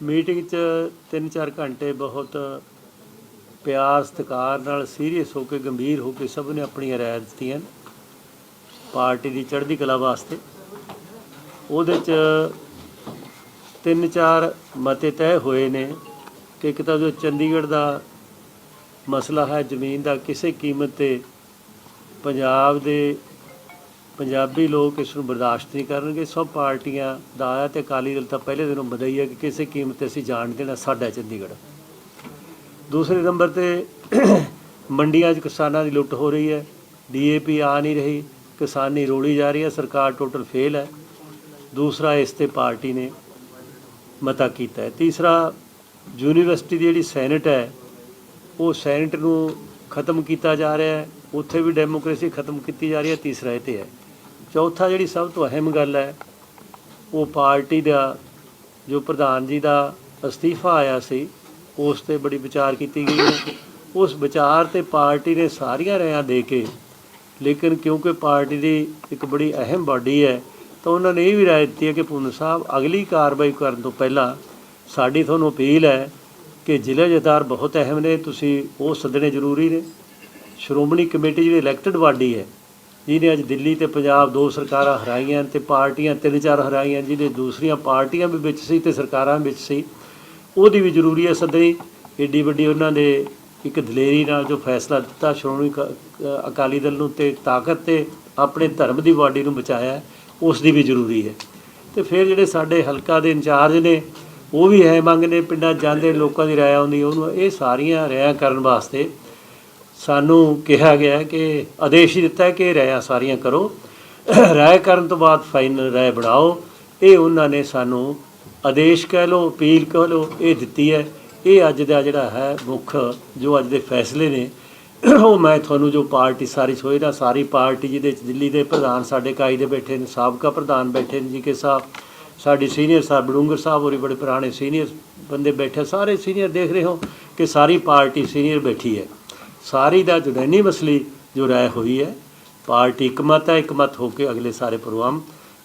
Meeting 'ਚ 3-4 ਘੰਟੇ ਬਹੁਤ ਪਿਆਰ ਸਤਿਕਾਰ ਨਾਲ ਸੀਰੀਅਸ ਹੋ ਕੇ, ਗੰਭੀਰ ਹੋ ਕੇ ਸਭ ਨੇ ਆਪਣੀਆਂ ਰਾਏ ਦਿੱਤੀਆਂ ਪਾਰਟੀ ਦੀ ਚੜ੍ਹਦੀ ਕਲਾ ਵਾਸਤੇ। ਉਹਦੇ 'ਚ ਤਿੰਨ ਚਾਰ ਮਤੇ ਤੈਅ ਹੋਏ ਨੇ ਕਿ ਇੱਕ ਤਾਂ ਜੋ ਚੰਡੀਗੜ੍ਹ ਦਾ ਮਸਲਾ ਹੈ, ਜ਼ਮੀਨ ਦਾ, ਕਿਸੇ ਕੀਮਤ ਤੇ ਪੰਜਾਬ ਦੇ ਪੰਜਾਬੀ ਲੋਕ ਇਸ ਨੂੰ ਬਰਦਾਸ਼ਤ ਨਹੀਂ ਕਰਨਗੇ। ਸਭ ਪਾਰਟੀਆਂ ਦਾ ਆਇਆ ਤੇ ਅਕਾਲੀ ਦਲ ਤਾਂ ਪਹਿਲੇ ਦਿਨੋਂ ਬਧਾਈ ਹੈ ਕਿ ਕਿਸੇ ਕੀਮਤ ਤੇ ਅਸੀਂ ਜਾਣ ਦੇਣਾ ਸਾਡਾ ਚੰਡੀਗੜ੍ਹ। ਦੂਸਰੇ ਨੰਬਰ ਤੇ ਮੰਡੀਆਂ 'ਚ ਕਿਸਾਨਾਂ ਦੀ ਲੁੱਟ ਹੋ ਰਹੀ ਹੈ। ਡੀਏਪੀ ਆ ਨਹੀਂ ਰਹੀ। ਕਿਸਾਨੀ ਰੋਲੀ ਜਾ ਰਹੀ ਹੈ। ਸਰਕਾਰ ਟੋਟਲ ਫੇਲ ਹੈ। ਦੂਸਰਾ ਇਸ ਤੇ ਪਾਰਟੀ ਨੇ ਮਤਾ ਕੀਤਾ ਹੈ। ਤੀਸਰਾ, ਯੂਨੀਵਰਸਿਟੀ ਦੀ ਜਿਹੜੀ ਸੈਨੇਟ ਹੈ, ਉਹ ਸੈਨੇਟ ਨੂੰ ਖਤਮ ਕੀਤਾ ਜਾ ਰਿਹਾ ਹੈ। ਉੱਥੇ ਵੀ ਡੈਮੋਕ੍ਰੇਸੀ ਖਤਮ ਕੀਤੀ ਜਾ ਰਹੀ ਹੈ। ਤੀਸਰਾ ਇਹ ਤੇ ਹੈ। ਚੌਥਾ ਜਿਹੜੀ ਸਭ ਤੋਂ ਅਹਿਮ ਗੱਲ ਹੈ, ਉਹ ਪਾਰਟੀ ਦਾ, ਜੋ ਪ੍ਰਧਾਨ ਜੀ ਦਾ ਅਸਤੀਫਾ ਆਇਆ ਸੀ, ਉਸ ਤੇ ਬੜੀ ਵਿਚਾਰ ਕੀਤੀ ਗਈ ਹੈ। ਉਸ ਵਿਚਾਰ ਤੇ ਪਾਰਟੀ ਨੇ ਸਾਰੀਆਂ ਰਾਇਆਂ ਦੇ ਕੇ, ਲੇਕਿਨ ਕਿਉਂਕਿ ਪਾਰਟੀ ਦੀ ਇੱਕ ਬੜੀ ਅਹਿਮ ਬਾਡੀ ਹੈ, ਤਾਂ ਉਹਨਾਂ ਨੇ ਇਹ ਵੀ ਰਾਏ ਦਿੱਤੀ ਹੈ ਕਿ ਪੂਰਨ ਸਾਹਿਬ, ਅਗਲੀ ਕਾਰਵਾਈ ਕਰਨ ਤੋਂ ਪਹਿਲਾਂ ਸਾਡੀ ਤੁਹਾਨੂੰ ਅਪੀਲ ਹੈ ਕਿ ਜ਼ਿਲ੍ਹਾ ਜਥਾਰ ਬਹੁਤ ਅਹਿਮ ਨੇ, ਤੁਸੀਂ ਉਹ ਸੱਦਣੇ ਜ਼ਰੂਰੀ ਨੇ। ਸ਼੍ਰੋਮਣੀ ਕਮੇਟੀ ਜਿਹੜੀ ਇਲੈਕਟਡ ਬਾਡੀ ਹੈ ਜਿਹਨੇ ਅੱਜ ਦਿੱਲੀ ਤੇ ਪੰਜਾਬ ਦੋ ਸਰਕਾਰਾਂ ਹਰਾਈਆਂ ਤੇ ਪਾਰਟੀਆਂ, ਤਿੰਨ ਚਾਰ ਹਰਾਈਆਂ, ਜਿਹਨੇ ਦੂਸਰੀਆਂ ਪਾਰਟੀਆਂ ਵੀ ਵਿੱਚ ਸੀ ਤੇ ਸਰਕਾਰਾਂ ਵਿੱਚ ਸੀ, ਉਹਦੀ ਵੀ ਜ਼ਰੂਰੀ ਹੈ ਸੱਦਣੀ। ਏਡੀ ਵੱਡੀ ਉਹਨਾਂ ਨੇ ਇੱਕ ਦਲੇਰੀ ਨਾਲ ਜੋ ਫੈਸਲਾ ਦਿੱਤਾ, ਸ਼੍ਰੋਮਣੀ ਕ- ਅਕਾਲੀ ਦਲ ਨੂੰ ਤੇ ਤਾਕਤ ਤੇ ਆਪਣੇ ਧਰਮ ਦੀ ਬਾਡੀ ਨੂੰ ਬਚਾਇਆ ਉਸ ਦੀ ਵੀ ਜ਼ਰੂਰੀ ਹੈ। ਤੇ ਫਿਰ ਜਿਹੜੇ ਸਾਡੇ ਹਲਕਾ ਦੇ ਇੰਚਾਰਜ ਨੇ, ਉਹ ਵੀ ਹੈ ਮੰਗ ਨੇ, ਪਿੰਡਾਂ 'ਚ ਜਾਂਦੇ ਲੋਕਾਂ ਦੀ ਰਾਏ ਆਉਂਦੀ, ਉਹਨੂੰ ਇਹ ਸਾਰੀਆਂ ਰਾਇਆਂ ਕਰਨ ਵਾਸਤੇ ਸਾਨੂੰ ਕਿਹਾ ਗਿਆ ਕਿ ਆਦੇਸ਼ ਹੀ ਦਿੱਤਾ ਕਿ ਇਹ ਰਾਇਆਂ ਸਾਰੀਆਂ ਕਰੋ। ਰਾਏ ਕਰਨ ਤੋਂ ਬਾਅਦ ਫਾਈਨਲ ਰਾਏ ਬਣਾਓ। ਇਹ ਉਹਨਾਂ ਨੇ ਸਾਨੂੰ ਆਦੇਸ਼ ਕਹਿ ਲਓ, ਅਪੀਲ ਕਹਿ ਲਓ, ਇਹ ਦਿੱਤੀ ਹੈ। ਇਹ ਅੱਜ ਦਾ ਜਿਹੜਾ ਹੈ ਮੁੱਖ ਜੋ ਅੱਜ ਦੇ ਫੈਸਲੇ ਨੇ, ਉਹ ਮੈਂ ਤੁਹਾਨੂੰ ਜੋ ਪਾਰਟੀ ਸਾਰੀ ਸੋਏ ਨਾ ਸਾਰੀ ਪਾਰਟੀ ਜਿਹਦੇ ਚ ਦਿੱਲੀ ਦੇ ਪ੍ਰਧਾਨ ਸਾਡੇ ਇਕਾਈ ਦੇ ਬੈਠੇ ਨੇ, ਸਾਬਕਾ ਪ੍ਰਧਾਨ ਬੈਠੇ ਨੇ ਜੀ ਕੇ ਸਾਹਿਬ, ਸਾਡੇ ਸੀਨੀਅਰ ਸਾਹਿਬ ਬੜੂੰਗਰ ਸਾਹਿਬ ਹੋਰੀ ਬੜੇ ਪੁਰਾਣੇ ਸੀਨੀਅਰ ਬੰਦੇ ਬੈਠੇ ਸਾਰੇ ਸੀਨੀਅਰ ਦੇਖ ਰਹੇ ਹੋ ਕਿ ਸਾਰੀ ਪਾਰਟੀ ਸੀਨੀਅਰ ਬੈਠੀ ਹੈ। ਸਾਰੀ ਦਾ ਜੁਡੈਨੀ ਮਸਲੀ ਜੋ ਰਾਏ ਹੋਈ ਹੈ ਪਾਰਟੀ ਇਕਮਤ ਹੈ ਇਕਮਤ ਹੋ ਕੇ ਅਗਲੇ ਸਾਰੇ ਪ੍ਰੋਗਰਾਮ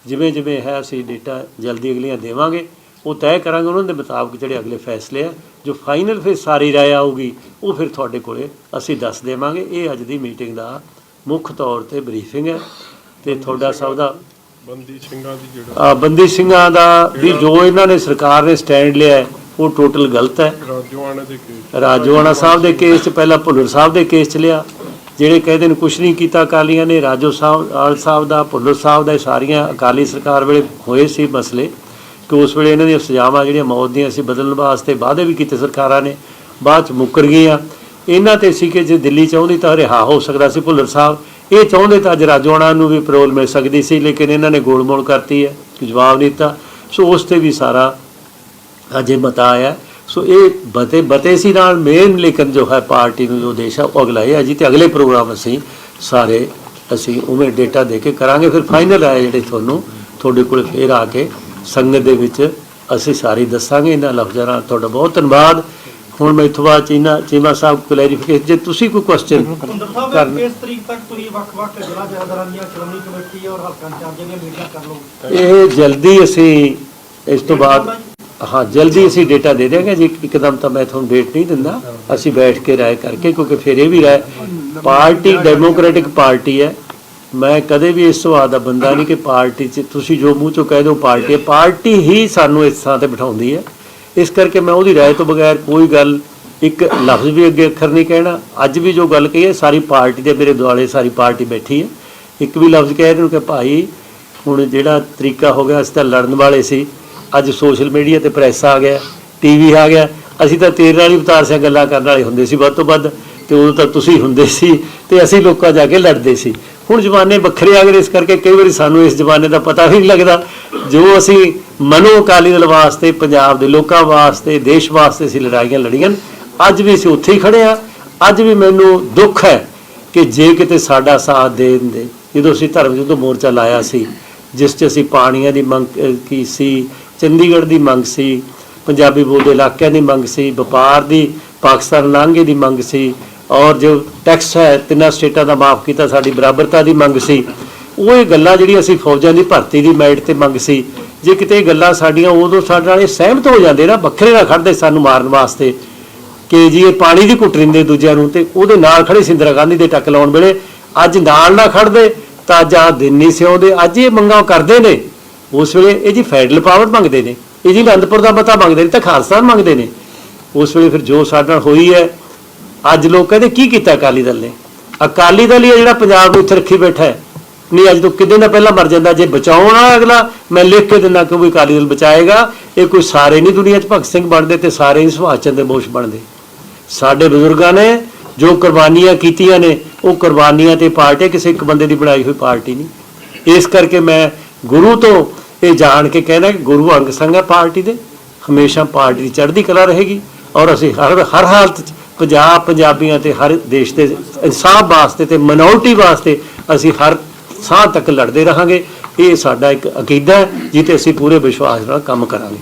ਜਿਵੇਂ ਜਿਵੇਂ ਹੈ ਅਸੀਂ ਡੇਟਾ ਜਲਦੀ ਅਗਲੀਆਂ ਦੇਵਾਂਗੇ ਉਹ ਤੈਅ ਕਰਾਂਗੇ ਉਹਨਾਂ ਦੇ ਮੁਤਾਬਕ ਜਿਹੜੇ ਅਗਲੇ ਫੈਸਲੇ ਆ ਜੋ ਫਾਈਨਲ ਫਿਰ ਸਾਰੀ ਰਾਏ ਆਊਗੀ ਉਹ ਫਿਰ ਤੁਹਾਡੇ ਕੋਲੇ ਅਸੀਂ ਦੱਸ ਦੇਵਾਂਗੇ। ਇਹ ਅੱਜ ਦੀ ਮੀਟਿੰਗ ਦਾ ਮੁੱਖ ਤੌਰ ਤੇ ਬਰੀਫਿੰਗ ਹੈ ਤੇ ਤੁਹਾਡਾ ਸਭ ਦਾ ਬੰਦੀ ਸਿੰਘਾਂ ਦੀ ਜਿਹੜਾ ਬੰਦੀ ਸਿੰਘਾਂ ਦਾ ਵੀ ਜੋ ਇਹਨਾਂ ਨੇ ਸਰਕਾਰ ਨੇ ਸਟੈਂਡ ਲਿਆ ਹੈ, ਉਹ ਟੋਟਲ ਗਲਤ ਹੈ। ਰਾਜੋਆਣਾ ਦੇ ਕੇਸ ਰਾਜੋਆਣਾ ਸਾਹਿਬ ਦੇ ਕੇਸ 'ਚ ਪਹਿਲਾਂ ਭੁੱਲਰ ਸਾਹਿਬ ਦੇ ਕੇਸ 'ਚ ਲਿਆ। ਜਿਹੜੇ ਕਹਿੰਦੇ ਨੇ ਕੁਛ ਨਹੀਂ ਕੀਤਾ, ਅਕਾਲੀਆਂ ਨੇ ਰਾਜੋ ਸਾਹਿਬ, ਆਲ ਸਾਹਿਬ ਦਾ, ਭੁੱਲਰ ਸਾਹਿਬ ਦਾ, ਇਹ ਸਾਰੀਆਂ ਅਕਾਲੀ ਸਰਕਾਰ ਵੇਲੇ ਹੋਏ ਸੀ ਮਸਲੇ। ਕਿ ਉਸ ਵੇਲੇ ਇਹਨਾਂ ਦੀਆਂ ਸਜ਼ਾਵਾਂ ਜਿਹੜੀਆਂ ਮੌਤ ਦੀਆਂ ਸੀ, ਬਦਲਣ ਵਾਸਤੇ ਵਾਅਦੇ ਵੀ ਕੀਤੇ ਸਰਕਾਰਾਂ ਨੇ, ਬਾਅਦ 'ਚ ਮੁੱਕਰ ਗਈਆਂ। ਇਹਨਾਂ ਤੇ ਸੀ ਕਿ ਜੇ ਦਿੱਲੀ ਚਾਹੁੰਦੀ ਤਾਂ ਰਿਹਾ ਹੋ ਸਕਦਾ ਸੀ ਭੁੱਲਰ ਸਾਹਿਬ। ਇਹ ਚਾਹੁੰਦੇ ਤਾਂ ਅੱਜ ਰਾਜੋਆਣਾ ਨੂੰ ਵੀ ਪਰੋਲ ਮਿਲ ਸਕਦੀ ਸੀ, ਲੇਕਿਨ ਇਹਨਾਂ ਨੇ ਗੋਲਮੋਲ ਕਰਤੀ ਹੈ, ਜਵਾਬ ਨਹੀਂ ਦਿੱਤਾ। ਸੋ ਉਸ ਤੇ ਵੀ ਸਾਰਾ ਅਜੇ ਮਤਾ ਆਇਆ। ਸੋ ਇਹ ਬਤੇ ਬਤੇ ਸੀ ਨਾਲ ਮੇਨ ਲੇਕਿਨ ਜੋ ਹੈ ਪਾਰਟੀ ਨੂੰ ਜੋ ਦੇਸ਼ ਹੈ ਉਹ ਅਗਲਾ ਹੈ ਅਜੀ ਤੇ ਅਗਲੇ ਪ੍ਰੋਗਰਾਮ ਅਸੀਂ ਸਾਰੇ ਅਸੀਂ ਉਵੇਂ ਡੇਟਾ ਦੇ ਕੇ ਕਰਾਂਗੇ। ਫਿਰ ਫਾਈਨਲ ਆਏ ਜਿਹੜੇ ਤੁਹਾਨੂੰ ਤੁਹਾਡੇ ਕੋਲ ਫੇਰ ਆ ਕੇ ਸੰਗਤ ਦੇ ਵਿੱਚ ਅਸੀਂ ਸਾਰੀ ਦੱਸਾਂਗੇ ਇਹਨਾਂ ਲਫ਼ਜ਼ਾਂ ਨਾਲ। ਤੁਹਾਡਾ ਬਹੁਤ ਧੰਨਵਾਦ। ਹੁਣ ਮੈਂ ਇਥੋਂ ਬਾਅਦ ਚੀਨਾ ਚੀਮਾ ਸਾਹਿਬ ਕਲੈਰੀਫਿਕੇਸ਼ਨ ਜੇ ਤੁਸੀਂ ਕੋਈ ਕੁਐਸਚਨ ਕਰਨ ਇਸ ਤਰੀਕ ਤੱਕ ਤੁਸੀਂ ਵੱਖ-ਵੱਖ ਜ਼ਿਲ੍ਹਾ ਜਥੇਦਾਰਾਂ ਦੀਆਂ ਸ਼੍ਰੋਮਣੀ ਕਮੇਟੀ ਔਰ ਹਲਕਾ ਇੰਚਾਰਜਾਂ ਦੀਆਂ ਮੀਟਿੰਗਾਂ ਕਰ ਲਓ ਇਹ ਜਲਦੀ ਅਸੀਂ ਇਸ ਤੋਂ ਬਾਅਦ ਹਾਂ, ਜਲਦੀ ਅਸੀਂ ਡੇਟਾ ਦੇ ਦੇਵਾਂਗੇ ਜੀ ਇੱਕਦਮ ਤਾਂ ਮੈਂ ਤੁਹਾਨੂੰ ਡੇਟ ਨਹੀਂ ਦਿੰਦਾ, ਅਸੀਂ ਬੈਠ ਕੇ ਰਾਏ ਕਰਕੇ, ਕਿਉਂਕਿ ਫਿਰ ਇਹ ਵੀ ਰਾਏ, ਪਾਰਟੀ ਡੈਮੋਕ੍ਰੈਟਿਕ ਪਾਰਟੀ ਹੈ। ਮੈਂ ਕਦੇ ਵੀ ਇਸ ਸੁਭਾਅ ਦਾ ਬੰਦਾ ਨਹੀਂ ਕਿ ਪਾਰਟੀ 'ਚ, ਤੁਸੀਂ ਜੋ ਮੂੰਹ ਚੋਂ ਕਹਿ ਦਿਓ ਪਾਰਟੀ ਹੈ। ਪਾਰਟੀ ਹੀ ਸਾਨੂੰ ਇਸ ਥਾਂ ਤੇ ਬਿਠਾਉਂਦੀ ਹੈ। ਇਸ ਕਰਕੇ ਮੈਂ ਉਹਦੀ ਰਾਏ ਤੋਂ ਬਗੈਰ ਕੋਈ ਗੱਲ, ਇੱਕ ਲਫ਼ਜ਼ ਵੀ ਅੱਗੇ ਅੱਖਰ ਨਹੀਂ ਕਹਿਣਾ। ਅੱਜ ਵੀ ਜੋ ਗੱਲ ਕਹੀ ਹੈ, ਸਾਰੀ ਪਾਰਟੀ ਦੇ ਮੇਰੇ ਦੁਆਲੇ ਸਾਰੀ ਪਾਰਟੀ ਬੈਠੀ ਹੈ। ਇੱਕ ਵੀ ਲਫ਼ਜ਼ ਕਹਿ ਦੇਣ ਕਿ ਭਾਈ, ਹੁਣ ਜਿਹੜਾ ਤਰੀਕਾ ਹੋ ਗਿਆ, ਅਸੀਂ ਤਾਂ ਲੜਨ ਵਾਲੇ ਸੀ। ਅੱਜ ਸੋਸ਼ਲ ਮੀਡੀਆ ਤੇ ਪ੍ਰੈਸ ਆ ਗਿਆ ਟੀਵੀ ਆ ਗਿਆ। ਅਸੀਂ ਤਾਂ ਤੇਰੇ ਨਾਲ ਹੀ ਉਤਾਰ ਸਿੰਘ ਗੱਲਾਂ ਕਰਨ ਵਾਲੇ ਹੁੰਦੇ ਸੀ ਵੱਧ ਤੋਂ ਵੱਧ ਤੇ ਉਦੋਂ ਤਾਂ ਤੁਸੀਂ ਹੁੰਦੇ ਸੀ ਤੇ ਅਸੀਂ ਲੋਕਾਂ ਜਾ ਕੇ ਲੜਦੇ ਸੀ। ਹੁਣ ਜ਼ਮਾਨੇ ਵੱਖਰੇ ਆ ਗਏ ਇਸ ਕਰਕੇ ਕਈ ਵਾਰੀ ਸਾਨੂੰ ਇਸ ਜ਼ਮਾਨੇ ਦਾ ਪਤਾ ਵੀ ਨਹੀਂ ਲੱਗਦਾ। ਜੋ ਅਸੀਂ ਮਨੋ ਅਕਾਲੀ ਦਲ ਵਾਸਤੇ ਪੰਜਾਬ ਦੇ ਲੋਕਾਂ ਵਾਸਤੇ ਦੇਸ਼ ਵਾਸਤੇ ਅਸੀਂ ਲੜਾਈਆਂ ਲੜੀਆਂ ਅੱਜ ਵੀ ਅਸੀਂ ਉੱਥੇ ਹੀ ਖੜੇ ਆ ਅੱਜ ਵੀ ਮੈਨੂੰ ਦੁੱਖ ਹੈ ਕਿ ਜੇ ਕਿਤੇ ਸਾਡਾ ਸਾਥ ਦੇ ਦਿੰਦੇ। ਜਦੋਂ ਅਸੀਂ ਧਰਮ ਯੁੱਧ ਮੋਰਚਾ ਲਾਇਆ ਸੀ ਜਿਸ 'ਚ ਅਸੀਂ ਪਾਣੀਆਂ ਦੀ ਮੰਗ ਅਹ, ਕੀ ਸੀ ਚੰਡੀਗੜ੍ਹ ਦੀ ਮੰਗ ਸੀ, ਪੰਜਾਬੀ ਬੋਲਦੇ ਇਲਾਕਿਆਂ ਦੀ ਮੰਗ ਸੀ, ਵਪਾਰ ਦੀ, ਪਾਕਿਸਤਾਨ ਲਾਂਘੇ ਦੀ ਮੰਗ ਸੀ ਔਰ ਜੋ ਟੈਕਸ ਹੈ, ਤਿੰਨਾਂ ਸਟੇਟਾਂ ਦਾ ਮਾਫ ਕੀਤਾ, ਸਾਡੀ ਬਰਾਬਰਤਾ ਦੀ ਮੰਗ ਸੀ। ਉਹ ਇਹ ਗੱਲਾਂ ਜਿਹੜੀਆਂ ਅਸੀਂ ਫੌਜਾਂ ਦੀ ਭਰਤੀ ਦੀ ਮੈਰਿਟ ਤੇ ਮੰਗ ਸੀ, ਜੇ ਕਿਤੇ ਗੱਲਾਂ ਸਾਡੀਆਂ ਉਦੋਂ ਸਾਡੇ ਨਾਲ ਇਹ ਸਹਿਮਤ ਹੋ ਜਾਂਦੇ ਨਾ, ਵੱਖਰੇ ਨਾ ਖੜਦੇ ਸਾਨੂੰ ਮਾਰਨ ਵਾਸਤੇ ਕਿ ਜੀ ਇਹ ਪਾਣੀ ਦੀ ਘੁੱਟ ਰਿੰਦੇ ਦੂਜਿਆਂ ਨੂੰ ਤੇ ਉਹਦੇ ਨਾਲ ਖੜੇ ਸੀ ਇੰਦਰਾ ਗਾਂਧੀ ਦੇ ਟੱਕ ਲਾਉਣ ਵੇਲੇ। ਅੱਜ ਨਾਲ ਨਾ ਖੜਦੇ ਤਾਂ ਅੱਜ ਆਹ ਦਿਨ ਨਹੀਂ ਸਿਉਂਦੇ, ਅੱਜ ਇਹ ਮੰਗਾਂ ਕਰਦੇ ਨੇ। ਉਸ ਵੇਲੇ ਇਹ ਜੀ ਫੈਡਰਲ ਪਾਵਰ ਮੰਗਦੇ ਨੇ, ਇਹ ਜੀ ਅਨੰਦਪੁਰ ਦਾ ਮਤਾ ਮੰਗਦੇ ਨੇ ਤਾਂ ਖਾਲਸਾ ਮੰਗਦੇ ਨੇ। ਉਸ ਵੇਲੇ ਫਿਰ ਜੋ ਸਾਡੇ ਨਾਲ ਹੋਈ ਹੈ, ਅੱਜ ਲੋਕ ਕਹਿੰਦੇ ਕੀ ਕੀਤਾ ਅਕਾਲੀ ਦਲ ਨੇ? ਅਕਾਲੀ ਦਲ ਹੀ ਹੈ ਜਿਹੜਾ ਪੰਜਾਬ ਨੂੰ ਇੱਥੇ ਰੱਖੀ ਬੈਠਾ ਹੈ। ਨਹੀਂ, ਅੱਜ ਤੋਂ ਕਿਤੇ ਨਾ ਪਹਿਲਾਂ ਮਰ ਜਾਂਦਾ, ਜੇ ਬਚਾਉਣ ਅਗਲਾ, ਮੈਂ ਲਿਖ ਕੇ ਦਿੰਦਾ ਕਿ ਵੀ ਅਕਾਲੀ ਦਲ ਬਚਾਏਗਾ, ਇਹ ਕੋਈ ਸਾਰੇ ਨਹੀਂ ਦੁਨੀਆ 'ਚ ਭਗਤ ਸਿੰਘ ਬਣਦੇ ਤੇ ਸਾਰੇ ਹੀ ਸੁਭਾਸ਼ ਚੰਦਰ ਬੋਸ ਬਣਦੇ। ਸਾਡੇ ਬਜ਼ੁਰਗਾਂ ਨੇ ਜੋ ਕੁਰਬਾਨੀਆਂ ਕੀਤੀਆਂ ਨੇ, ਉਹ ਕੁਰਬਾਨੀਆਂ ਤੇ ਪਾਰਟੀ ਕਿਸੇ ਇੱਕ ਬੰਦੇ ਦੀ ਬਣਾਈ ਹੋਈ ਪਾਰਟੀ ਨਹੀਂ। ਇਸ ਕਰਕੇ ਮੈਂ ਗੁਰੂ ਤੋਂ ਇਹ ਜਾਣ ਕੇ ਕਹਿਣਾ ਕਿ ਗੁਰੂ ਅੰਗ ਸੰਗ ਹੈ ਪਾਰਟੀ ਦੇ। ਹਮੇਸ਼ਾ ਪਾਰਟੀ ਦੀ ਚੜ੍ਹਦੀ ਕਲਾ ਰਹੇਗੀ ਔਰ ਅਸੀਂ ਹਰ ਹਰ ਹਾਲਤ 'ਚ ਪੰਜਾਬ, ਪੰਜਾਬੀਆਂ ਤੇ ਹਰ ਦੇਸ਼ ਦੇ ਇਨਸਾਫ ਵਾਸਤੇ ਤੇ ਮਿਨੋਰਟੀ ਵਾਸਤੇ ਅਸੀਂ ਹਰ ਸਾਹ ਤੱਕ ਲੜਦੇ ਰਹਾਂਗੇ। ਇਹ ਸਾਡਾ ਇੱਕ ਅਕੀਦਾ ਹੈ ਜਿੱਤੇ ਅਸੀਂ ਪੂਰੇ ਵਿਸ਼ਵਾਸ ਨਾਲ ਕੰਮ ਕਰਾਂਗੇ।